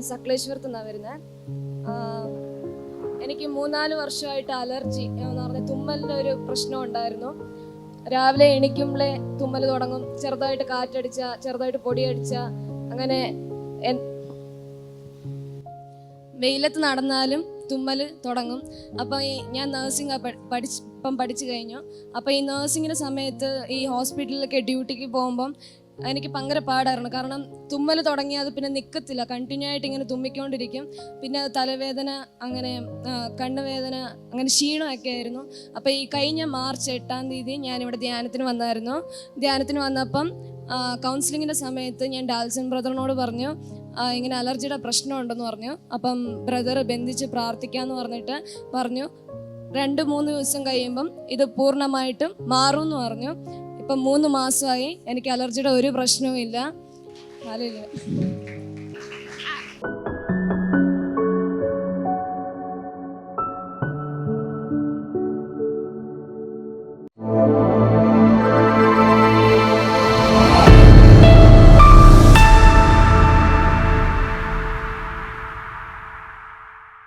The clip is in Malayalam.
സക്ലേശ്വരത്ത് നിന്നാണ് വരുന്നത്. എനിക്ക് മൂന്നാൽ വർഷമായിട്ട് അലർജി എന്ന് പറഞ്ഞ തുമ്മലിന്റെ ഒരു പ്രശ്നം ഉണ്ടായിരുന്നു. രാവിലെ എണീക്കുമ്പോഴേ തുമ്മൽ തുടങ്ങും. ചെറുതായിട്ട് കാറ്റടിച്ച ചെറുതായിട്ട് പൊടിയടിച്ച അങ്ങനെ വെയിലത്ത് നടന്നാലും തുമ്മൽ തുടങ്ങും. അപ്പോൾ ഈ ഞാൻ നേഴ്സിംഗ് പഠിച്ച് ഇപ്പം പഠിച്ചു കഴിഞ്ഞു. അപ്പോൾ ഈ നേഴ്സിങ്ങിന്റെ സമയത്ത് ഈ ഹോസ്പിറ്റലിലൊക്കെ ഡ്യൂട്ടിക്ക് പോകുമ്പം എനിക്ക് ഭയങ്കര പാടായിരുന്നു. കാരണം തുമ്മൽ തുടങ്ങിയാൽ അത് പിന്നെ നിൽക്കത്തില്ല കണ്ടിന്യൂ ആയിട്ട് ഇങ്ങനെ തുമ്മിക്കൊണ്ടിരിക്കും. പിന്നെ തലവേദന അങ്ങനെ കണ്ണുവേദന അങ്ങനെ ക്ഷീണമൊക്കെ ആയിരുന്നു. അപ്പോൾ ഈ കഴിഞ്ഞ മാർച്ച് എട്ടാം തീയതി ഞാനിവിടെ ധ്യാനത്തിന് വന്നായിരുന്നു. ധ്യാനത്തിന് വന്നപ്പം കൗൺസിലിങ്ങിന്റെ സമയത്ത് ഞാൻ ഡാൽസൺ ബ്രദറിനോട് പറഞ്ഞു ഇങ്ങനെ അലർജിയുടെ പ്രശ്നമുണ്ടെന്ന് പറഞ്ഞു. അപ്പം ബ്രദർ ബന്ധിച്ച് പ്രാർത്ഥിക്കാമെന്ന് പറഞ്ഞിട്ട് പറഞ്ഞു. രണ്ട് മൂന്ന് ദിവസം കഴിയുമ്പം ഇത് പൂർണമായിട്ടും മാറും എന്ന് പറഞ്ഞു. ഇപ്പം മൂന്ന് മാസമായി എനിക്ക് അലർജിയുടെ ഒരു പ്രശ്നവും ഇല്ല.